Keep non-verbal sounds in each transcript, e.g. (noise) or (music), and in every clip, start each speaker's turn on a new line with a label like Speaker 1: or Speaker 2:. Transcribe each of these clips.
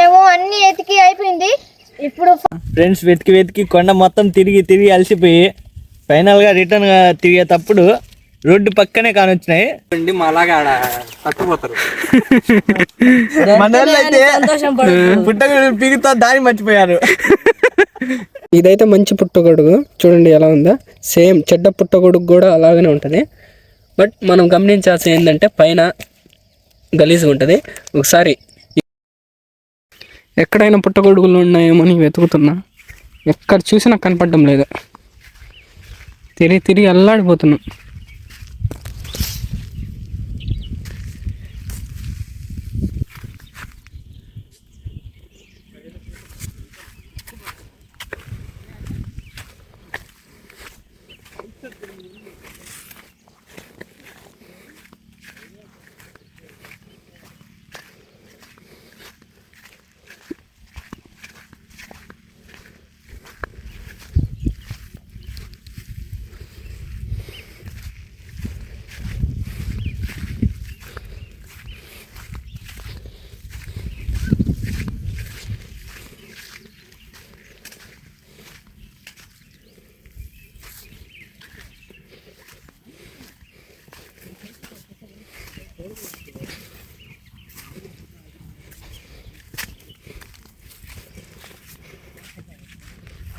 Speaker 1: మేము అన్ని ఎతికి అయిపోయింది. ఇప్పుడు
Speaker 2: ఫ్రెండ్స్ వెతికి వెతికి కొండ మొత్తం తిరిగి తిరిగి అలసిపోయి ఫైనల్గా రిటర్న్ తిరిగేటప్పుడు రోడ్డు పక్కనే కానొచ్చినాయి.
Speaker 3: అండి మాలాగా ఆడ (laughs)
Speaker 2: పుట్టగొడుగు దారి మర్చిపోయారు. (laughs)
Speaker 4: ఇదైతే మంచి పుట్టగొడుగు. చూడండి ఎలా ఉందో? సేమ్ చెడ్డ పుట్టగొడుగు కూడా అలాగనే ఉంటుంది. బట్ మనం గమనించాల్సింది ఏంటంటే పైన గలీజ్గా ఉంటుంది. ఒకసారి ఎక్కడైనా పుట్టగొడుగులు ఉన్నాయేమో అని వెతుకుతున్నా. ఎక్కడ చూసినా కనపడడం లేదు. తిరిగి తిరిగి అల్లాడిపోతున్నాం.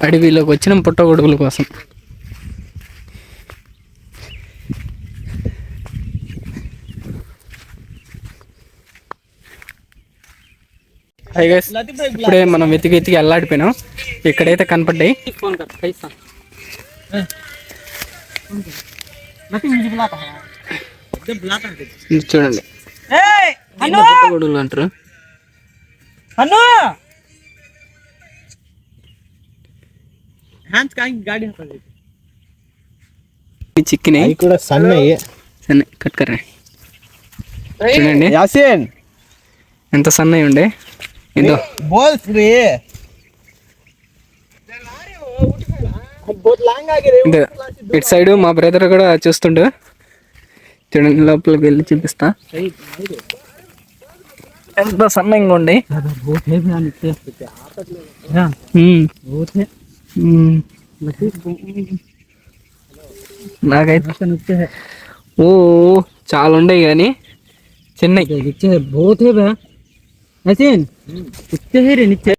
Speaker 4: అడవిలోకి వచ్చిన పుట్టగొడుగుల కోసం. ఇప్పుడే మనం వెతికి వెతికి అల్లాడిపోయినాం. ఇక్కడైతే కనపడ్డాయి. చూడండి. పుట్టగొడుగులు అంటారు.
Speaker 2: హ్యాండ్స్ కాకి గాడి
Speaker 4: చిక్కినాయి
Speaker 2: అవి కూడా సన్నయ్యి
Speaker 4: సన్న కట్ కర్రే. చూడండి.
Speaker 2: యాసిన్.
Speaker 4: ఎంత సన్నయ్య ఉండే?
Speaker 2: ఏందో? బోల్
Speaker 4: ఫ్రీ ఇటు సైడ్ మా బ్రదర్ కూడా చూస్తుండు. చూడండి లోపలికి వెళ్ళి చూపిస్తా. ఎంత సన్నంగా ఉండే? నాకైతే ఓ చాలా ఉండే కానీ
Speaker 2: చెన్నై. చే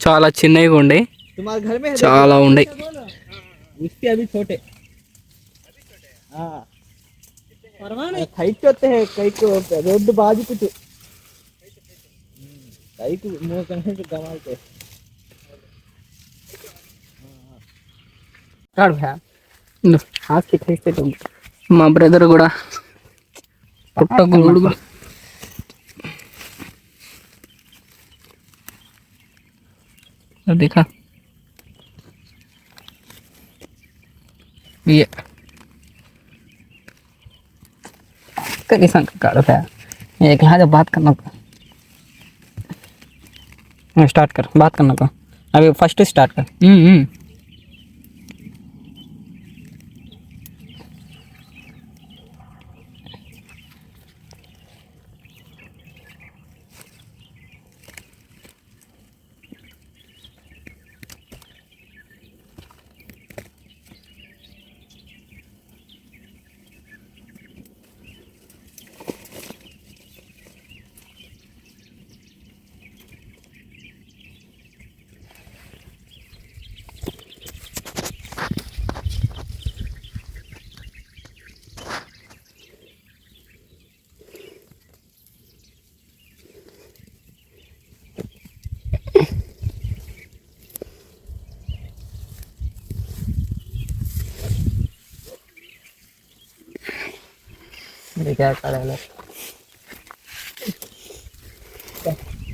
Speaker 4: చాలా చిన్నవి ఉండే చాలా ఉండే
Speaker 2: ఆ. హైట్ కైకు రోడ్డు బాజుకు मुंह करने से कमाल
Speaker 3: काट भैया
Speaker 4: ఇదో.
Speaker 3: हाथ के ठेक से तुम
Speaker 4: మా బ్రదర్ కూడా పుట్టగొడుగులు देखा ये करी संग काढ़ो है एक यहाँ जब बात करना को स्टार्ट कर बात करना को अभी फर्स्ट स्टार्ट कर हम्म हम्म
Speaker 3: क्या है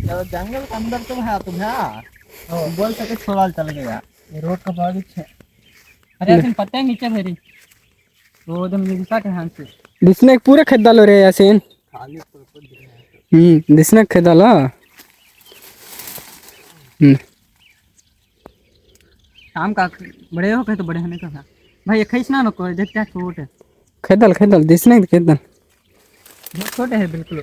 Speaker 2: जब जंगल के अंदर तुम है तुम है। बोल सके छोड़ा चल गया।
Speaker 3: ये रोड का बाजू है अरे ऐसे पत्ते हैं नीचे मेरी। वो एकदम मिलता है हाथ से।
Speaker 4: दिसने पूरे खरीदालो रे यासीन। हम्म दिसने खरीदालो हम्म।
Speaker 3: शाम का बड़े हो गए तो बड़े होने का था भाई ये खींचना ना कोई देख क्या छोटे
Speaker 4: खरीदाल खरीदाल दिसने खरीदाल
Speaker 3: छोटे हैं बिल्कुल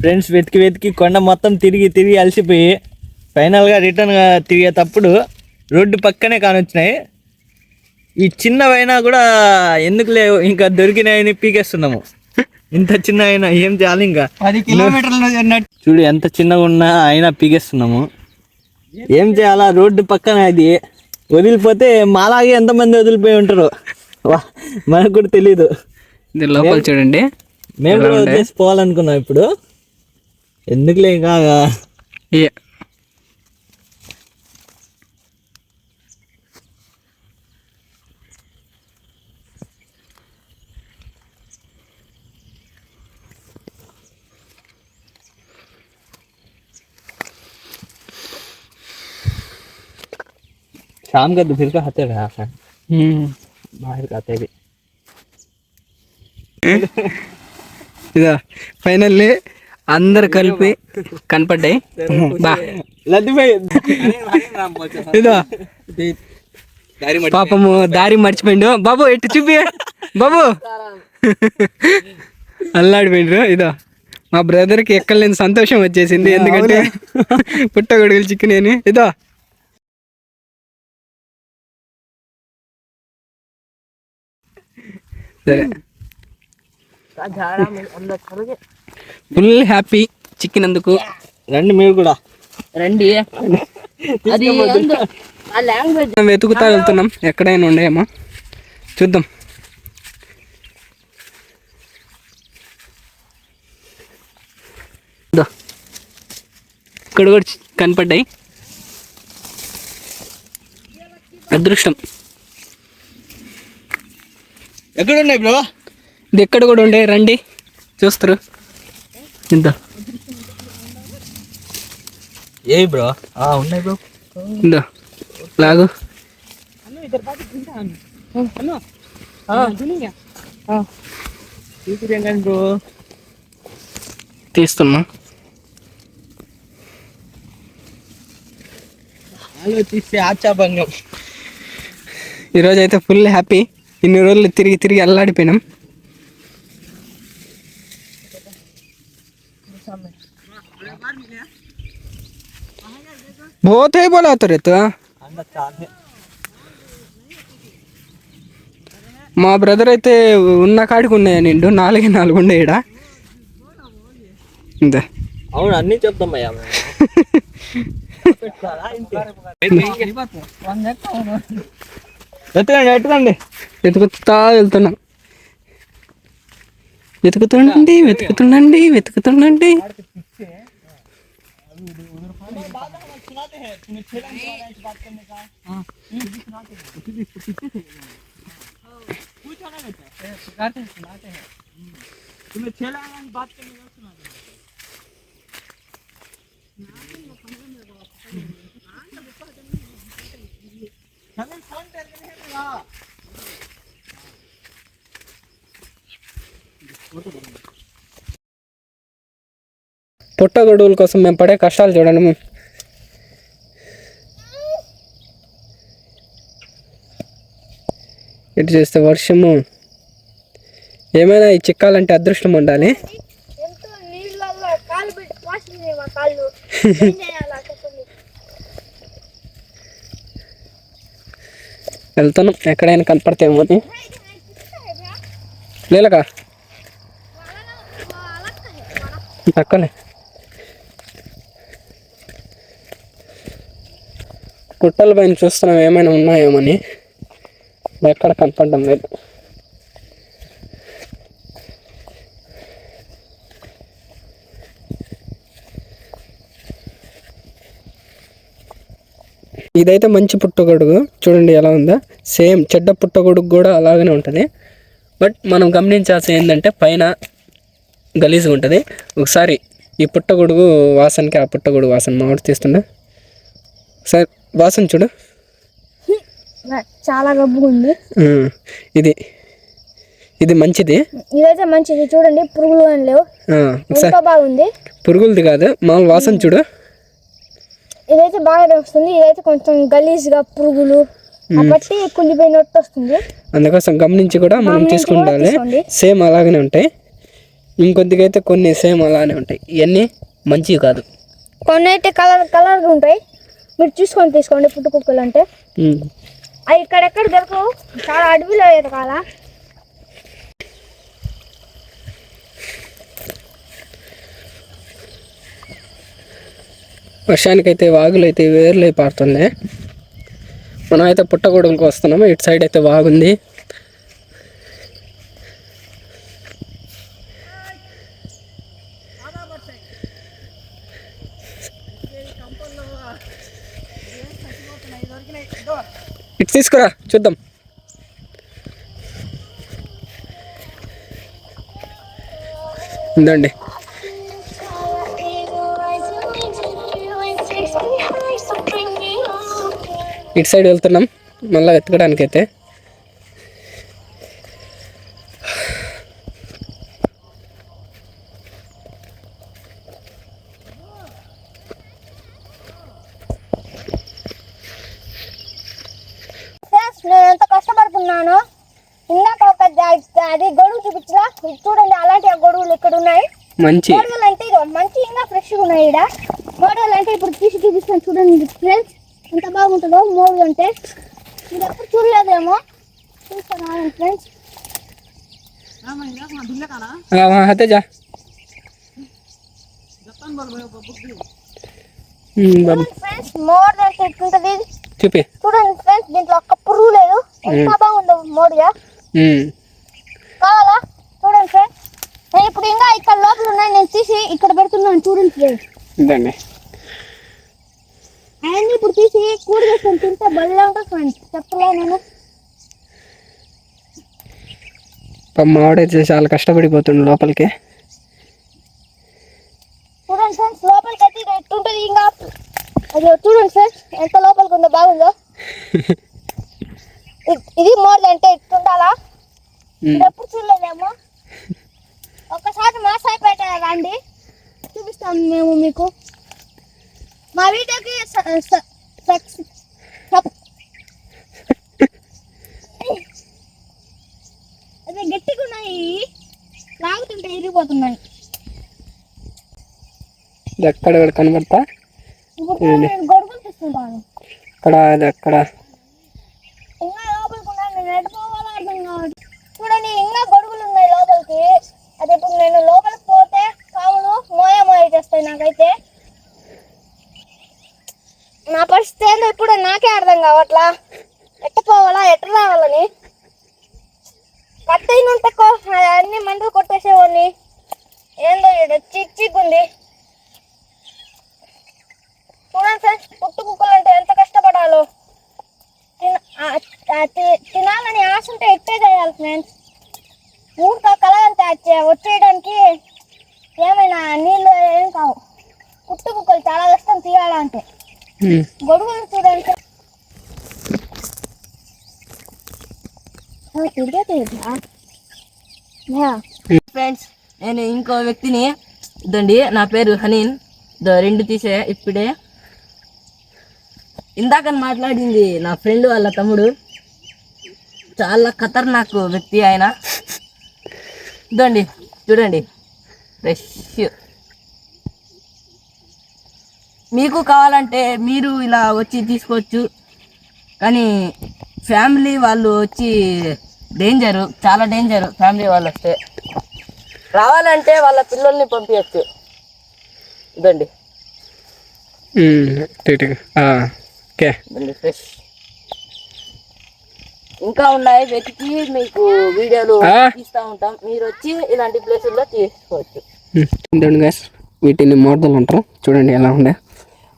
Speaker 2: ఫ్రెండ్స్ వెతికి వెతికి కొండ మొత్తం తిరిగి తిరిగి అలసిపోయి ఫైనల్గా రిటర్న్ తిరిగేటప్పుడు రోడ్డు పక్కనే కానొచ్చినాయి. ఈ చిన్నవైనా కూడా ఎందుకు లేవు? ఇంకా దొరికినాయని పీకేస్తున్నాము. ఇంత చిన్న అయినా ఏం చేయాలి ఇంకా?
Speaker 3: పది కిలోమీటర్లు
Speaker 2: చూడు ఎంత చిన్నగా ఉన్నా అయినా పీకేస్తున్నాము. ఏం చేయాలా? రోడ్డు పక్కన అది. వదిలిపోతే మాలాగే ఎంతమంది వదిలిపోయి ఉంటారు? వా మనకు కూడా తెలీదు.
Speaker 4: లోపల చూడండి.
Speaker 2: మేము కూడా వదిలేసి పోవాలనుకున్నాం ఇప్పుడు. ఎందుకులే ఇంకా? शाम का दोपहर का खाते रहा है
Speaker 4: ఉమ్.
Speaker 2: बाहर का आते भी
Speaker 4: ఇదో ఫైనల్లీ అందరు కలిపి కనపడ్డాయి బా
Speaker 2: लद्दी भाई
Speaker 4: ఇదో పాపము దారి మర్చిపోయిండు బాబు ఎట్టు చూపి బాబు అల్లాడిపోయిండ్రు ఇదో మా బ్రదర్కి ఎక్కలేని సంతోషం వచ్చేసింది ఎందుకంటే పుట్టగొడుగులు చికెన్ అని ఇదో ఫుల్ హ్యాపీ చికెన్ అందుకు
Speaker 2: రండి మీరు కూడా.
Speaker 1: రండి. అది ఆ లాంగ్వేజ్
Speaker 4: మనం వెతుకుతా వెళ్తున్నాం. ఎక్కడైనా ఉండేమో చూద్దాం. దో. ఇక్కడ కూడా కనపడ్డాయి. అదృష్టం.
Speaker 2: ఎక్కడ ఉన్నాయి బ్రో?
Speaker 4: ఇది ఎక్కడ కూడా ఉండే రండి. చూస్తారు. ఇంత
Speaker 2: ఏ బ్రో? ఉన్నాయి బ్రో.
Speaker 4: ఇందో. లాగు.
Speaker 2: బ్రో.
Speaker 4: తీస్తున్నా.
Speaker 2: ఆలోచిస్తే ఆచాభంగం.
Speaker 4: ఈరోజు అయితే ఫుల్ హ్యాపీ. ఇన్ని రోజులు తిరిగి తిరిగి అల్లాడిపోయినాం बहुत है बोला तो रे तो మా బ్రదర్ అయితే ఉన్న కాడికి ఉన్నాయి నిండు నాలుగే నాలుగు ఉండే ఈడ ఇంతే
Speaker 2: అవును అన్నీ చెప్తాం (laughs) అయ్యా ఎత్తుకండి ఎత్తుకండి.
Speaker 4: వెతుకుతా వెళ్తున్నాం. వెతుకుతుండండి వెతుకుతుండండి వెతుకుతుండండి. పుట్టగొడుగుల కోసం మేము పడే కష్టాలు చూడండి. మేము ఇటు చేస్తే వర్షము. ఏమైనా ఈ చిక్కాలంటే అదృష్టం ఉండాలి
Speaker 1: ఎంతో నీళ్ళల్లో కాలు పెట్టి పాసింది మా కాళ్ళు ఏం చేయాలా చెప్పండి
Speaker 4: వెళ్తున్నాం ఎక్కడైనా కనపడతాయేమో అని లేలకా పక్కనే. గుట్టల పైన చూస్తున్నాం ఏమైనా ఉన్నాయేమని ఎక్కడ కనపడడం లేదు. ఇదైతే మంచి పుట్టగొడుగు. చూడండి ఎలా ఉందో? సేమ్ చెడ్డ పుట్టగొడుగు కూడా అలాగనే ఉంటుంది. బట్ మనం గమనించాల్సి ఏంటంటే పైన గలీజ్గా ఉంటుంది. ఒకసారి ఈ పుట్టగొడుగు వాసనకి ఆ పుట్టగొడుగు వాసన మామిడి తీస్తుండే. ఒకసారి వాసన చూడు.
Speaker 1: చాలా గబ్బుగా ఉంది.
Speaker 4: ఇది ఇది మంచిది.
Speaker 1: ఇదైతే మంచిది. చూడండి పురుగులు లేవు. బాగుంది.
Speaker 4: పురుగులది కాదు మామూలు వాసన చూడు.
Speaker 1: ఇదైతే బాగానే వస్తుంది ఇదైతే కొంచెం గలీజ్గా పురుగులు కాబట్టి కుళ్ళిపోయినట్టు వస్తుంది.
Speaker 4: అందుకోసం గమనించి కూడా మనం తీసుకుంటాలి. సేమ్ అలాగనే ఉంటాయి. ఇంకొద్దిగా అయితే కొన్ని సేమ్ అలానే ఉంటాయి. ఇవన్నీ మంచివి కాదు.
Speaker 1: కొన్ని అయితే కలర్ కలర్గా ఉంటాయి. మీరు చూసుకొని తీసుకోండి పుట్టు కుక్కలు అంటే. అవి ఇక్కడెక్కడ దొరకవు? చాలా అడవిలో ఎదగాల?
Speaker 4: వర్షానికైతే వాగులు అయితే వేర్లై పారుతుంది. మనం అయితే పుట్టగొడుగులకు వస్తున్నాము. ఇటు సైడ్ అయితే వాగుంది. ఇటు తీసుకురా చూద్దాం. ఉందండి. ఇటు సైడ్ వెళ్తున్నాం. మళ్ళీ వెతకడానికి
Speaker 1: నేను ఎంత కష్టపడుతున్నాను. ఇందాక ఒక జ- అది గొడుగు చూపించలా చూడండి అలాంటి గొడుగులు ఇక్కడ ఉన్నాయి.
Speaker 4: మంచి.
Speaker 1: అంటే ఇగో మంచి ఇంకా ఫ్రెష్గా ఉన్నాయి ఇక్కడ మోడల్ అంటే ఇప్పుడు తీసి చూపిస్తాను చూడండి ఫ్రెండ్స్ ఎంత బాగుంటుందో మోడల్ అంటే మీరు ఎప్పుడు చూడలేదేమో. చూస్తారా ఫ్రెండ్స్?
Speaker 4: అదే జా ఉమ్, బాబు.
Speaker 1: ఫ్రెండ్స్ మోడల్ అంటే ఎట్లుంటది
Speaker 4: చూపి.
Speaker 1: చూడండి ఫ్రెండ్స్ దీంట్లో ఒక్క పురుగు లేదు. ఎంత బాగుందో
Speaker 4: ఉమ్,
Speaker 1: కావాలా? చూడండి ఫ్రెండ్స్. నేను ఇప్పుడు ఇంకా ఇక్కడ లోపల ఉన్నాయి నేను తీసి ఇక్కడ పెడుతున్నాను. చూడండి ఫ్రెండ్స్. అవన్నీ ఇప్పుడు తీసి కూడి చేసుకొని తింటే బల్లే ఉంటుంది ఫ్రెండ్స్ చెప్పలే నేను.
Speaker 4: పాపం మావాడైతే చాలా కష్టపడిపోతుండు లోపలికి.
Speaker 1: చూడండి ఫ్రెండ్స్ లోపలికి అయితే ఎట్టుంటుంది ఇంకా? అది చూడండి ఫ్రెండ్స్ ఎంత లోపలికి ఉందో బాగుందో. (laughs) ఇది మోడల్ అంటే ఎట్టుండాలా ఎప్పుడు చూడలేదేమో? (laughs) ఒక్కసారి మా సాయిపేట రండి. చూపిస్తాం మేము మీకు. మా వీడియోకి అదే గట్టిగా ఉన్నాయి. లాగుతుంటే ఇరిగిపోతున్నాయి.
Speaker 4: ఎక్కడ కనబడతా?
Speaker 1: ఇప్పుడు నేను గొడుగులు తీసుకుంటాను
Speaker 4: అక్కడ అది అక్కడ
Speaker 1: ఇంకా లోపలికి ఉన్నాయి నేను అర్థం కావట్లేదు. చూడండి ఇంకా గొడుగులు ఉన్నాయి లోపలికి. అది ఇప్పుడు నేను లోపలికి పోతే కావును మోయ మోయ చేస్తాయి నాకైతే. నా పరిస్థితి ఏందో ఇప్పుడు నాకే అర్థం కావట్లా? ఎట్ట పోవాలా? ఎట్ట రావాలని? కట్ అయిన అన్ని మంటలు కొట్టేసేవాడిని. ఏందో ఇక్కడ చిక్ ఉంది. చూడండి సార్ పుట్టు కుక్కలు అంటే ఎంత కష్టపడాలో. తి- తినాలని ఆశ ఉంటే ఇట్టే చేయాలి ఫ్రెండ్స్. ఊరితో కలగంత వచ్చేయడానికి ఏమైనా నీళ్ళు ఏం కావు. పుట్టు కుక్కలు చాలా కష్టం తీయాలంటే.
Speaker 5: ఫ్రెండ్స్ నేను ఇంకో వ్యక్తిని ఇదండి నా పేరు హనీన్. దో రెండు తీసే ఇప్పుడే. ఇందాక మాట్లాడింది నా ఫ్రెండ్ వాళ్ళ తమ్ముడు. చాలా ఖతర్నాక్ వ్యక్తి ఆయన. ఇదండి చూడండి. ఫ్రెష్ మీకు కావాలంటే మీరు ఇలా వచ్చి తీసుకోవచ్చు. కానీ ఫ్యామిలీ వాళ్ళు వచ్చి డేంజరు చాలా డేంజరు ఫ్యామిలీ వాళ్ళు వస్తే. రావాలంటే వాళ్ళ పిల్లల్ని పంపించచ్చు ఇదండి
Speaker 4: ఓకే.
Speaker 5: ఫ్రెష్ ఇంకా ఉన్నాయి వెతికి మీకు వీడియోలు
Speaker 4: ఆ.
Speaker 5: తీస్తూ ఉంటాం. మీరు వచ్చి ఇలాంటి ప్లేసుల్లో తీసుకోవచ్చు.
Speaker 4: వీటిని మోడలు అంటారు. చూడండి ఎలా ఉండే.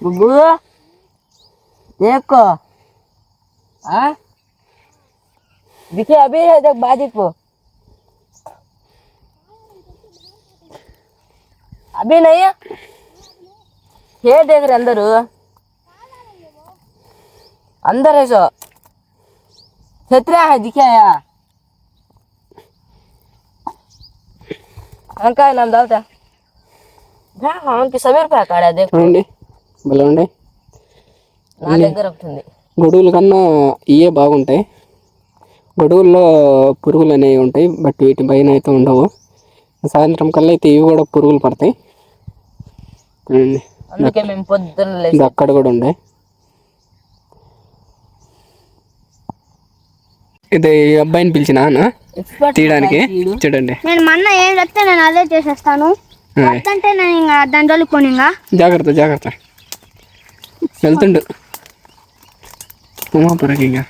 Speaker 5: बुब्बू देखो हाँ दिखे अभी है देख बाजी को अभी नहीं है ये देख रहे अंदर अंदर है सो छतरिया है दिखा यार अंका नाम डालता हाँ हाँ उनकी सभी रुपया काड़ा देख నా దగ్గర ఒకటి ఉంది.
Speaker 4: గొడుగుల కన్నా ఇవే బాగుంటాయి. గొడుగుల్లో పురుగులు అనేవి ఉంటాయి బట్ వీటి పైన అయితే ఉండవు. సాయంత్రం కల్లా అయితే ఇవి కూడా పురుగులు పడతాయి.
Speaker 5: అందుకే మేము పొద్దున్న
Speaker 4: ఇది అక్కడ కూడా ఉండే. ఇది ఈ అబ్బాయిని పిలిచిన అన్న? తీయడానికి? చూడండి.
Speaker 1: నేను మొన్న ఏం చెప్తే నేను అదే చేసేస్తాను. అంటే నేను ఇంకా దాని జోలికి పోను ఇంకా.
Speaker 4: జాగ్రత్త జాగ్రత్త. వెళ్తుండు. ఉమాపురకి ఇంకా.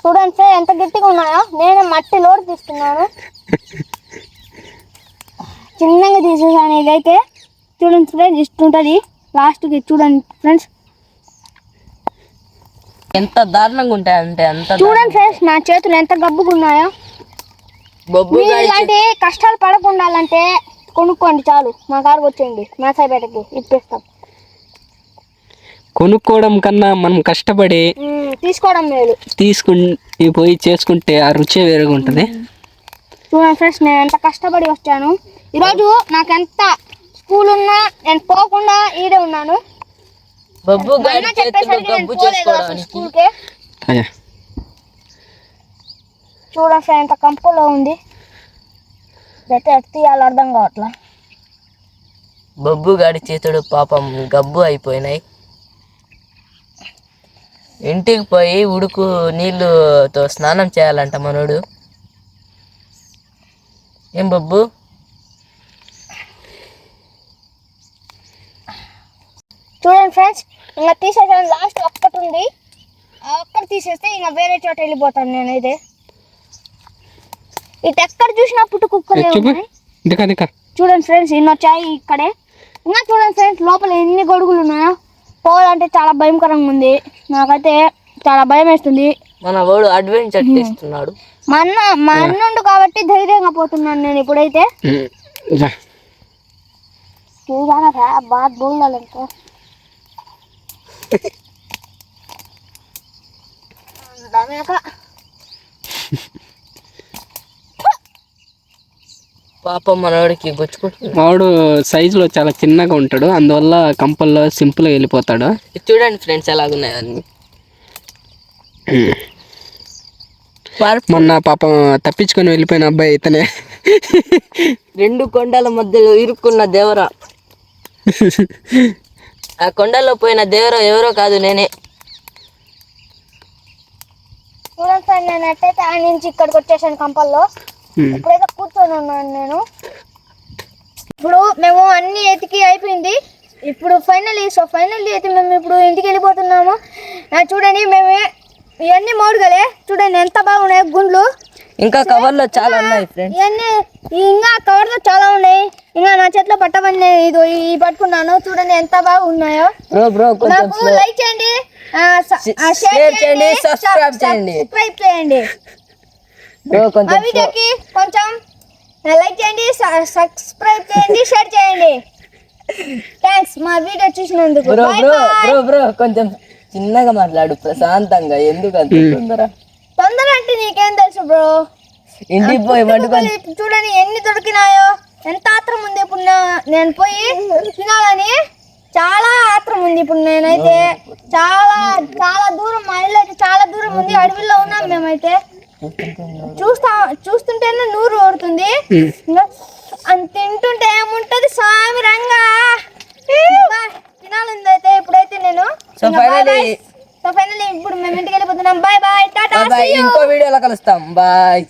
Speaker 1: చూడండి సార్ ఎంత గట్టిగా ఉన్నాయో. నేను మట్టి లోడ్ తీస్తున్నాను చిన్నగా తీసేసాను ఇదైతే. చూడండి ఫ్రెండ్స్ ఇస్తుంటుంది లాస్ట్కి చూడండి ఫ్రెండ్స్.
Speaker 5: ఎంత దారుణంగా ఉంటాయంటే అంత
Speaker 1: చూడండి ఫ్రెండ్స్ నా చేతులు ఎంత గబ్బుగా ఉన్నాయో. ఇలాంటి కష్టాలు పడకుండాలంటే కొనుక్కోండి చాలు. మా కారుకు వచ్చేయండి. మా సైబేటకి ఇప్పిస్తాం.
Speaker 4: కొనుక్కోవడం కన్నా మనం కష్టపడి
Speaker 1: తీసుకోవడం మేలు.
Speaker 4: తీసుకుని పోయి చేసుకుంటే ఆ రుచే వేరుగా ఉంటుంది.
Speaker 1: చూడండి ఫ్రెండ్స్ నేను ఎంత కష్టపడి వచ్చాను. ఈరోజు నాకు ఎంత స్కూల్ ఉన్నా నేను పోకుండా ఈడే ఉన్నాను.
Speaker 5: బొబ్బు
Speaker 1: చెప్పేసరికి నేను
Speaker 5: గబ్బు
Speaker 1: పోలేదు అసలు
Speaker 5: చేసుకోవడానికి.
Speaker 1: స్కూల్కే.
Speaker 4: అదే
Speaker 1: చూడండి ఫ్రెండ్ ఎంత కంపులో ఉంది. అయితే ఎట్ తీయాలో అర్థం కావట్లా.
Speaker 5: బొబ్బు గాడి చేతుడు పాపం గబ్బు అయిపోయినాయి. ఇంటికి పోయి ఉడుకు నీళ్ళుతో స్నానం చేయాలంట మనోడు. ఏం బొబ్బు?
Speaker 1: చూడండి ఫ్రెండ్స్ ఇంకా తీసేసాను లాస్ట్ ఒక్కటి ఉంది. ఆ ఒక్కటి తీసేస్తే ఇంకా వేరే చోట వెళ్ళిపోతాను నేనైతే. ఇటు ఎక్కడ చూసినా పుట్టు కుక్కలే
Speaker 4: చూపు
Speaker 1: ఉన్నాయి. చూడండి ఫ్రెండ్స్ ఇన్ని వచ్చాయి ఇక్కడే. ఇంకా చూడండి ఫ్రెండ్స్ లోపల ఎన్ని గొడుగులు ఉన్నాయో. పోవాలంటే చాలా భయంకరంగా ఉంది. నాకైతే చాలా భయం వేస్తుంది.
Speaker 5: మన వాడు అడ్వెంచర్ చేస్తున్నాడు.
Speaker 1: మా అన్న మా అన్నుండు కాబట్టి ధైర్యంగా పోతున్నాను నేను ఇప్పుడైతే.
Speaker 4: రా.
Speaker 1: చూసానా బాగా బోల్డాలి ఇంకా (laughs) దానిక
Speaker 5: పాపం మనోడికి గుచ్చుకుంటున్నాడు
Speaker 4: వాడు సైజులో చాలా చిన్నగా ఉంటాడు. అందువల్ల కంపల్లో సింపుల్గా వెళ్ళిపోతాడు.
Speaker 5: చూడండి ఫ్రెండ్స్ ఎలాగున్నాయి అన్ని.
Speaker 4: మొన్న పాపం తప్పించుకొని వెళ్ళిపోయిన అబ్బాయి ఇతనే.
Speaker 5: రెండు కొండల మధ్యలో ఇరుక్కున్న దేవర. (laughs) ఆ కొండలో పోయిన దేవర ఎవరో కాదు నేనే.
Speaker 1: చూడండి నేను ఎట్టయితే ఆ నుంచి ఇక్కడికి వచ్చేసాను కంపల్లో. ఇప్పుడైతే కూర్చొని ఉన్నాను నేను. ఇప్పుడు మేము అన్ని ఎతికి అయిపోయింది. ఇప్పుడు ఫైనల్ సో ఫైనల్ అయితే మేము ఇప్పుడు ఇంటికి వెళ్ళిపోతున్నాము. చూడండి మేము ఇవన్నీ మోడుగలే. చూడండి ఎంత బాగున్నాయి గుండ్లు.
Speaker 5: ఇంకా కవర్లో చాలా ఉన్నాయి ఫ్రెండ్స్
Speaker 1: ఇవన్నీ ఇంకా కవర్లో చాలా ఉన్నాయి. ఇంకా నా చేతిలో పట్టమని ఇది ఈ పట్టుకున్నాను. చూడండి ఎంత బాగా ఉన్నాయో
Speaker 5: బ్రో బ్రో కొంచెం
Speaker 1: లైక్ చేయండి.
Speaker 5: షేర్ సబ్స్క్రైబ్ చేయండి.
Speaker 1: సబ్స్క్రైబ్
Speaker 5: కొంచెం
Speaker 1: వీడియోకి కొంచెం లైక్ చేయండి సబ్స్క్రైబ్ చేయండి షేర్ చేయండి. థ్యాంక్స్ మా వీడియో చూసినందుకు.
Speaker 5: Bro bro. బ్రో బ్రో కొంచెం చిన్నగా మాట్లాడు ప్రశాంతంగా ఎందుకు అంత తొందర?
Speaker 1: తొందర అంటే నీకేం తెలుసు బ్రో
Speaker 5: ఇంటికి పోయి వండుకొని
Speaker 1: చూడండి ఎన్ని దొరికినాయో ఎంత ఆత్రం ఉంది ఇప్పుడు నా- నేను పోయి తినాలని. చాలా ఆత్రం ఉంది ఇప్పుడు నేనైతే. చాలా చాలా దూరం మా ఇల్లు అయితే చాలా దూరం ఉంది అడవిలో ఉన్నాం మేమైతే. చూస్తా చూస్తుంటేనే నూరు ఓడుతుంది అది తింటుంటే ఏముంటది? స్వామి రంగా! తినాలంది అయితే ఇప్పుడైతే నేను.
Speaker 5: సో ఫైనలీ
Speaker 1: సో ఫైనల్ ఇప్పుడు మేము ఇంటికి వెళ్ళిపోతున్నాం. బాయ్ బాయ్ టాటా
Speaker 5: బాయ్ ఇంకో వీడియోలో కలుస్తాం. బాయ్